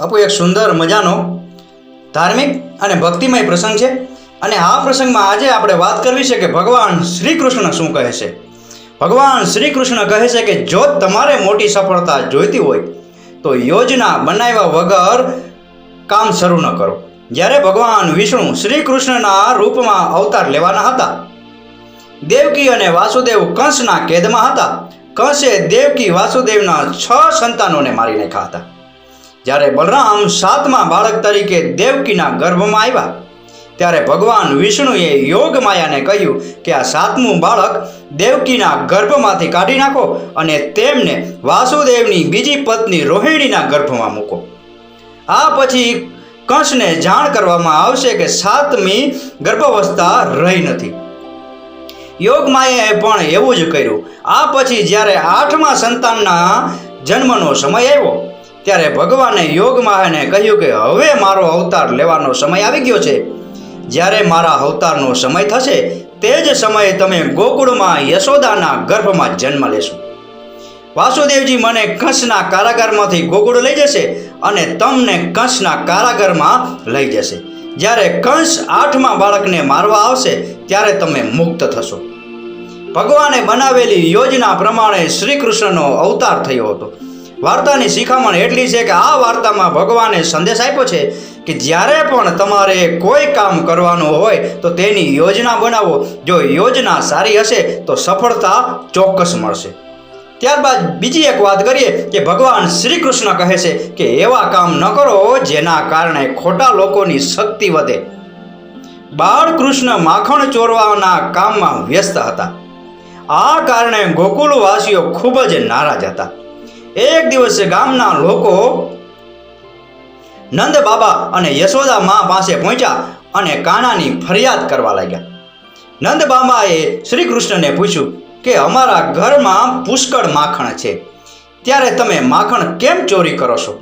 બાપુ, એક સુંદર મજાનો ધાર્મિક અને ભક્તિમય પ્રસંગ છે. અને આ પ્રસંગમાં આજે આપણે વાત કરવી છે કે ભગવાન શ્રી કૃષ્ણ શું કહે છે? ભગવાન શ્રી કૃષ્ણ કહે છે કે જો તમારે મોટી સફળતા જોઈતી હોય, તો યોજના બનાવ્યા વગર કામ શરૂ ન કરો. જ્યારે ભગવાન વિષ્ણુ શ્રી કૃષ્ણના રૂપમાં અવતાર લેવાના હતા, દેવકી અને વાસુદેવ કંસના કેદમાં હતા. કંસે દેવકી, વાસુદેવના છ સંતાનોને મારી નાખ્યા હતા. જ્યારે બલરામ સાતમા બાળક તરીકે દેવકીના ગર્ભમાં આવ્યા, ત્યારે ભગવાન વિષ્ણુએ યોગ માયાને કહ્યું કે આ સાતમું બાળક દેવકીના ગર્ભમાંથી કાઢી નાખો અને તેમને વાસુદેવની બીજી પત્ની રોહિણીના ગર્ભમાં મૂકો. આ પછી કંસને જાણ કરવામાં આવશે કે સાતમી ગર્ભાવસ્થા રહી નથી. યોગમાયાએ પણ એવું જ કર્યું. આ પછી જ્યારે આઠમા સંતાનના જન્મનો સમય આવ્યો ત્યારે ભગવાને યોગમાયાને કહ્યું કે હવે મારો અવતાર લેવાનો સમય આવી ગયો છે. જ્યારે મારા અવતારનો સમય થશે, તે જ સમયે તમે ગોકુળમાં યશોદાના ગર્ભમાં જન્મ લેશો. વાસુદેવજી મને કંસના કારાગારમાંથી ગોકુળ લઈ જશે અને તમને કંસના કારાગારમાં લઈ જશે. જ્યારે કંસ આઠમા બાળકને મારવા આવશે, ત્યારે તમે મુક્ત થશો. ભગવાને બનાવેલી યોજના પ્રમાણે શ્રી કૃષ્ણનો અવતાર થયો હતો. વાર્તાની શિખામણ એટલી છે કે આ વાર્તામાં ભગવાને સંદેશ આપ્યો છે કે જ્યારે પણ તમારે કોઈ કામ કરવાનું હોય તો તેની યોજના બનાવો. જો યોજના સારી હશે તો સફળતા ચોક્કસ મળશે. ત્યારબાદ બીજી એક વાત કરીએ કે ભગવાન શ્રી કૃષ્ણ કહે છે કે એવા કામ ન કરો જેના કારણે ખોટા લોકોની શક્તિ વધે. બાળકૃષ્ણ માખણ ચોરવાના કામમાં વ્યસ્ત હતા. આ કારણે ગોકુલવાસીઓ ખૂબ જ નારાજ હતા. એક દિવસે ગામના લોકો નંદ બાબા અને યશોદા મા પાસે પહોંચ્યા અને કાનાની ફરિયાદ કરવા લાગ્યા. નંદ બાબાએ શ્રી કૃષ્ણને પૂછ્યું કે, અમારા ઘરમાં પુષ્કળ માખણ છે. ત્યારે તમે માખણ કેમ ચોરી કરો છો?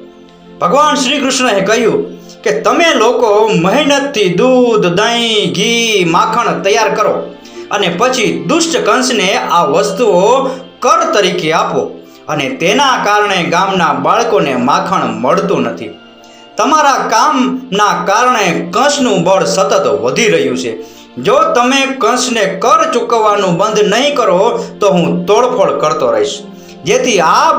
ભગવાન શ્રી કૃષ્ણએ કહ્યું કે, તમે લોકો મહેનતથી દૂધ, દહીં, ઘી, માખણ તૈયાર કરો અને પછી દુષ્ટ કંસને આ વસ્તુઓ કર તરીકે આપો. અને તેના કારણે ગામના બાળકોને માખણ મળતું નથી. તમારા કામના કારણે કંસનું બળ સતત વધી રહ્યું છે. જો તમે કંસને કર ચૂકવવાનું બંધ નહીં કરો, તો હું તોડફોડ કરતો રહીશ. જેથી આ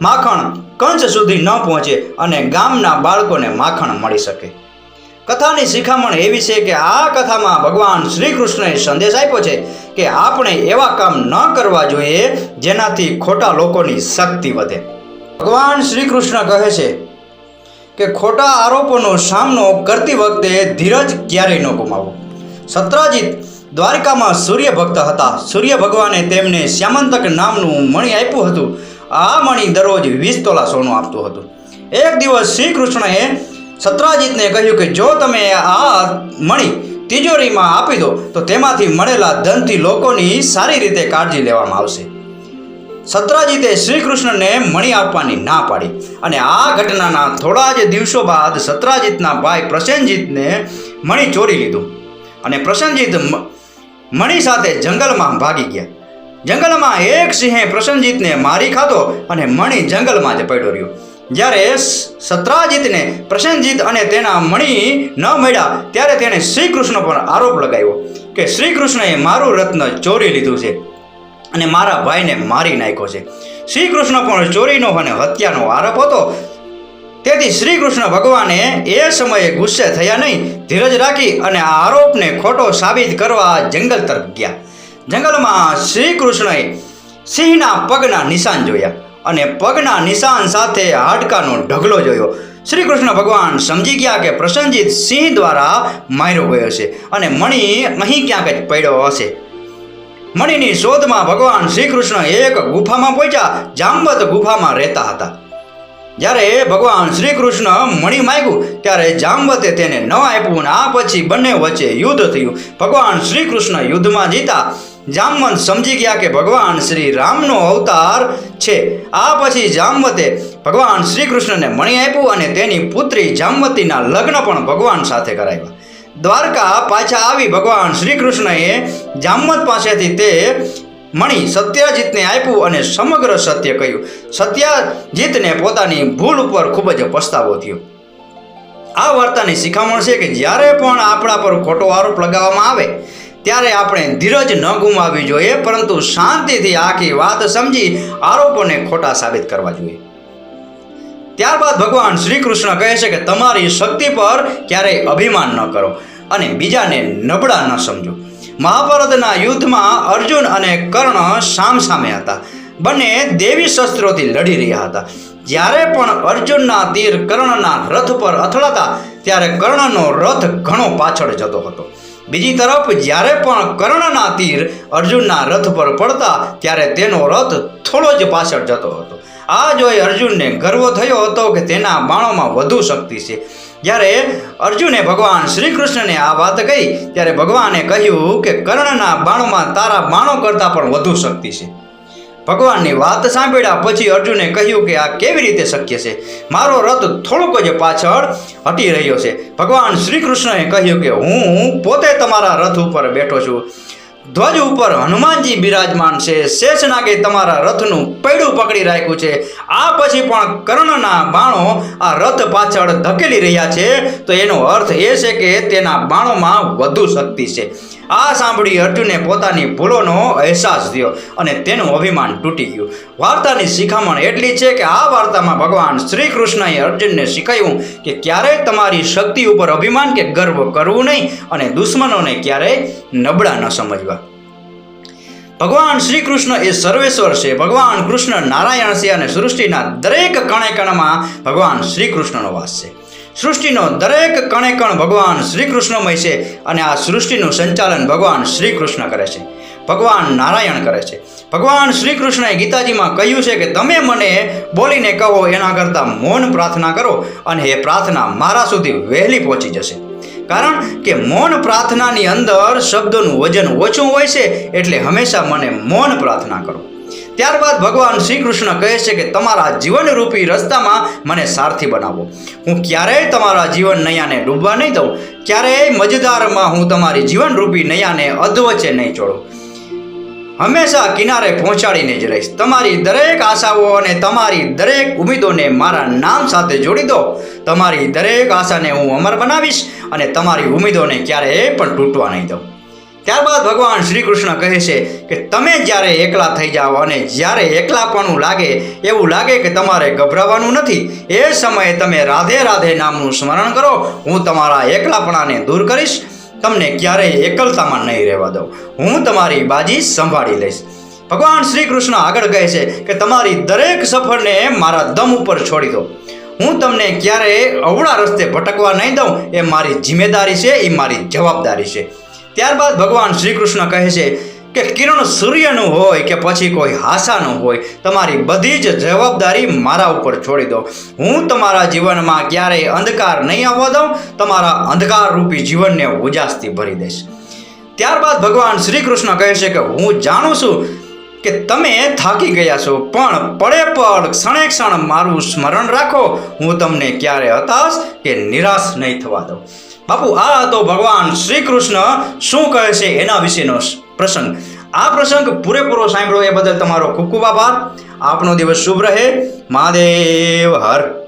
માખણ કંસ સુધી ન પહોંચે અને ગામના બાળકોને માખણ મળી શકે. કથાની શિખામણ એવી છે કે આ કથામાં ભગવાન શ્રી કૃષ્ણએ સંદેશ આપ્યો છે કે આપણે એવા કામ ન કરવા જોઈએ જેનાથી ખોટા લોકોની શક્તિ વધે. ભગવાન શ્રી કૃષ્ણ કહે છે કે ખોટા આરોપોનો સામનો કરતી વખતે ધીરજ ક્યારેય ન ગુમાવો. સત્રાજીત દ્વારિકામાં સૂર્ય ભક્ત હતા. સૂર્ય ભગવાને તેમને શ્યામંતક નામનું મણી આપ્યું હતું. આ મણિ દરરોજ વીસ તોલા સોનું આપતું હતું. એક દિવસ શ્રી કૃષ્ણએ સત્રાજીતને કહ્યું કે જો તમે આ મણિ તિજોરીમાં આપી દો, તો તેમાંથી મળેલા ધનથી લોકોની સારી રીતે કાળજી લેવામાં આવશે. સત્રાજીતે શ્રી કૃષ્ણને મણી આપવાની ના પાડી અને આ ઘટનાના થોડા જ દિવસો બાદ સત્રાજીતના ભાઈ પ્રસેનજીતને મણિ ચોરી લીધું અને પ્રસન્નજીત મણી સાથે જંગલમાં ભાગી ગયા. જંગલમાં એક સિંહે પ્રસન્નજીતને મારી ખાધો અને મણિ જંગલમાં જ પડ્યો રહ્યો. જ્યારે સત્રાજીતને પ્રસન્નજીત અને તેના મણી ન મળ્યા, ત્યારે તેણે શ્રી કૃષ્ણ પર આરોપ લગાવ્યો કે શ્રી કૃષ્ણએ મારું રત્ન ચોરી લીધું છે અને મારા ભાઈને મારી નાખ્યો છે. શ્રી કૃષ્ણ પણ ચોરીનો અને હત્યાનો આરોપ હતો. તેથી શ્રી કૃષ્ણ ભગવાને એ સમયે ગુસ્સે થયા નહીં. ધીરજ રાખી અને આ આરોપને ખોટો સાબિત કરવા જંગલ તરફ ગયા. જંગલમાં શ્રી કૃષ્ણએ સિંહના પગના નિશાન જોયા. અને પગના નિશાન સાથે હાડકાનો ઢગલો જોયો. શ્રી કૃષ્ણ ભગવાન સમજી ગયા કે પ્રસન્નજીત સિંહ દ્વારા માર્યો ગયો છે અને મણિ અહીં ક્યાંક જ પડ્યો હશે. મણિની શોધમાં ભગવાન શ્રી કૃષ્ણ એક ગુફામાં પહોંચ્યા જાંબત ગુફામાં રહેતા હતા. જ્યારે ભગવાન શ્રી કૃષ્ણ મણિ માગ્યું, ત્યારે જાંબતે તેને ન આપ્યું અને આ પછી બંને વચ્ચે યુદ્ધ થયું. ભગવાન શ્રી કૃષ્ણ યુદ્ધમાં જીતા જામવંત સમજી ગયા કે ભગવાન શ્રી રામનો અવતાર છે. આ પછી જામવતે ભગવાન શ્રી કૃષ્ણને મણી આપ્યું અને તેની પુત્રી જામવતીના લગ્ન પણ ભગવાન સાથે કરાવ્યા. દ્વારકા પાછા આવી ભગવાન શ્રી કૃષ્ણએ જામવત પાસેથી તે મણી સત્યજીતને આપ્યું અને સમગ્ર સત્ય કહ્યું. સત્યજીતને પોતાની ભૂલ ઉપર ખૂબ જ પસ્તાવો થયો. આ વાર્તાની શિખામણ છે કે જ્યારે પણ આપણા પર ખોટો આરોપ લગાવવામાં આવે ત્યારે આપણે ધીરજ ન ગુમાવવી જોઈએ, પરંતુ શાંતિથી આખી વાત સમજી આરોપોને ખોટા સાબિત કરવા જોઈએ. ત્યારબાદ ભગવાન શ્રી કૃષ્ણ કહે છે કે તમારી શક્તિ પર ક્યારેય અભિમાન ન કરો અને બીજાને નબળા ન સમજો. મહાભારતના યુદ્ધમાં અર્જુન અને કર્ણ સામસામે હતા. બંને દેવી શસ્ત્રોથી લડી રહ્યા હતા. જ્યારે પણ અર્જુનના તીર કર્ણના રથ પર અથડાતા, ત્યારે કર્ણનો રથ ઘણો પાછળ જતો હતો. બીજી તરફ, જ્યારે પણ કર્ણના તીર અર્જુનના રથ પર પડતા, ત્યારે તેનો રથ થોડો જ પાછળ જતો હતો. આ જોઈ અર્જુનને ગર્વ થયો હતો કે તેના બાણોમાં વધુ શક્તિ છે. જ્યારે અર્જુને ભગવાન શ્રી કૃષ્ણને આ વાત કહી, ત્યારે ભગવાને કહ્યું કે કર્ણના બાણોમાં તારા બાણો કરતાં પણ વધુ શક્તિ છે. ભગવાનની વાત સાંભળ્યા પછી અર્જુને કહ્યું કે આ કેવી રીતે શક્ય છે? મારો રથ થોડોક જ પાછળ હટી રહ્યો છે. ભગવાન શ્રી કૃષ્ણએ કહ્યું કે હું પોતે તમારા રથ ઉપર બેઠો છું. ધ્વજ ઉપર હનુમાનજી બિરાજમાન છે. શેષનાગે તમારા રથનું પૈડું પકડી રાખ્યું છે. આ પછી પણ કર્ણના બાણો આ રથ પાછળ ધકેલી રહ્યા છે. તો એનો અર્થ એ છે કે તેના બાણોમાં વધુ શક્તિ છે. આ સાંભળી અર્જુને પોતાની ભૂલોનો અહેસાસ થયો અને તેનું અભિમાન તૂટી ગયું. વાર્તાની શિખામણ એટલી છે કે આ વાર્તામાં ભગવાન શ્રી કૃષ્ણએ અર્જુનને શીખાયું કે ક્યારેય તમારી શક્તિ ઉપર અભિમાન કે ગર્વ કરવું નહીં અને દુશ્મનોને ક્યારેય નબળા ન સમજવા. ભગવાન શ્રી કૃષ્ણ એ સર્વેશ્વર છે. ભગવાન કૃષ્ણ નારાયણ છે અને સૃષ્ટિના દરેક કણે કણમાં ભગવાન શ્રી કૃષ્ણનો વાસ છે. સૃષ્ટિનો દરેક કણે કણ ભગવાન શ્રી કૃષ્ણમય છે અને આ સૃષ્ટિનું સંચાલન ભગવાન શ્રી કૃષ્ણ કરે છે. ભગવાન નારાયણ કરે છે. ભગવાન શ્રી કૃષ્ણએ ગીતાજીમાં કહ્યું છે કે તમે મને બોલીને કહો, એના કરતાં મૌન પ્રાર્થના કરો અને એ પ્રાર્થના મારા સુધી વહેલી પહોંચી જશે. કારણ કે મૌન પ્રાર્થનાની અંદર શબ્દોનું વજન ઓછું હોય છે એટલે હંમેશા મને મૌન પ્રાર્થના કરો. ત્યારબાદ ભગવાન શ્રી કૃષ્ણ કહે છે કે તમારા જીવનરૂપી રસ્તામાં મને સારથી બનાવો. હું ક્યારેય તમારા જીવન નૈયાને ડૂબવા નહીં દઉં. ક્યારેય મજદારમાં હું તમારી જીવનરૂપી નૈયાને અધવચે નહીં છોડું હંમેશા કિનારે પહોંચાડીને જ રહીશ. તમારી દરેક આશાઓ અને તમારી દરેક ઉમેદોને મારા નામ સાથે જોડી દો. તમારી દરેક આશાને હું અમર બનાવીશ અને તમારી ઉમેદોને ક્યારેય પણ તૂટવા નહીં દઉં. ત્યારબાદ ભગવાન શ્રી કૃષ્ણ કહે છે કે તમે જ્યારે એકલા થઈ જાઓ અને જ્યારે એકલાપણું લાગે, એવું લાગે કે તમારે ગભરાવાનું નથી. એ સમયે તમે રાધે રાધે નામનું સ્મરણ કરો. હું તમારા એકલાપણાને દૂર કરીશ. તમને ક્યારેય એકલતામાં નહીં રહેવા દઉં. હું તમારી બાજી સંભાળી લઈશ. ભગવાન શ્રી કૃષ્ણ આગળ કહે છે કે તમારી દરેક સફરને મારા દમ ઉપર છોડી દો. હું તમને ક્યારેય અવળા રસ્તે ભટકવા નહીં દઉં. એ મારી જિમ્મેદારી છે, એ મારી જવાબદારી છે. ત્યારબાદ ભગવાન શ્રી કૃષ્ણ કહે છે કે કિરણ સૂર્યનું હોય કે પછી કોઈ હાસાનું હોય, તમારી બધી જ જવાબદારી મારા ઉપર છોડી દો. હું તમારા જીવનમાં ક્યારેય અંધકાર નહીં આવવા દઉં તમારા અંધકાર રૂપી જીવનને ઉજાસથી ભરી દઈશ. ત્યારબાદ ભગવાન શ્રી કૃષ્ણ કહે છે કે હું જાણું છું કે તમે થાકી ગયા છો, પણ પડે પડ ક્ષણે ક્ષણ મારું સ્મરણ રાખો, હું તમને ક્યારે હતાશ કે નિરાશ નહીં થવા દઉં. બાપુ, આ હતો ભગવાન શ્રી કૃષ્ણ શું કહે છે એના વિશેનો પ્રસંગ. આ પ્રસંગ પૂરેપૂરો સાંભળ્યો એ બદલ તમારો ખૂબ ખૂબ આભાર. આપનો દિવસ શુભ રહે. મહાદેવ, હર.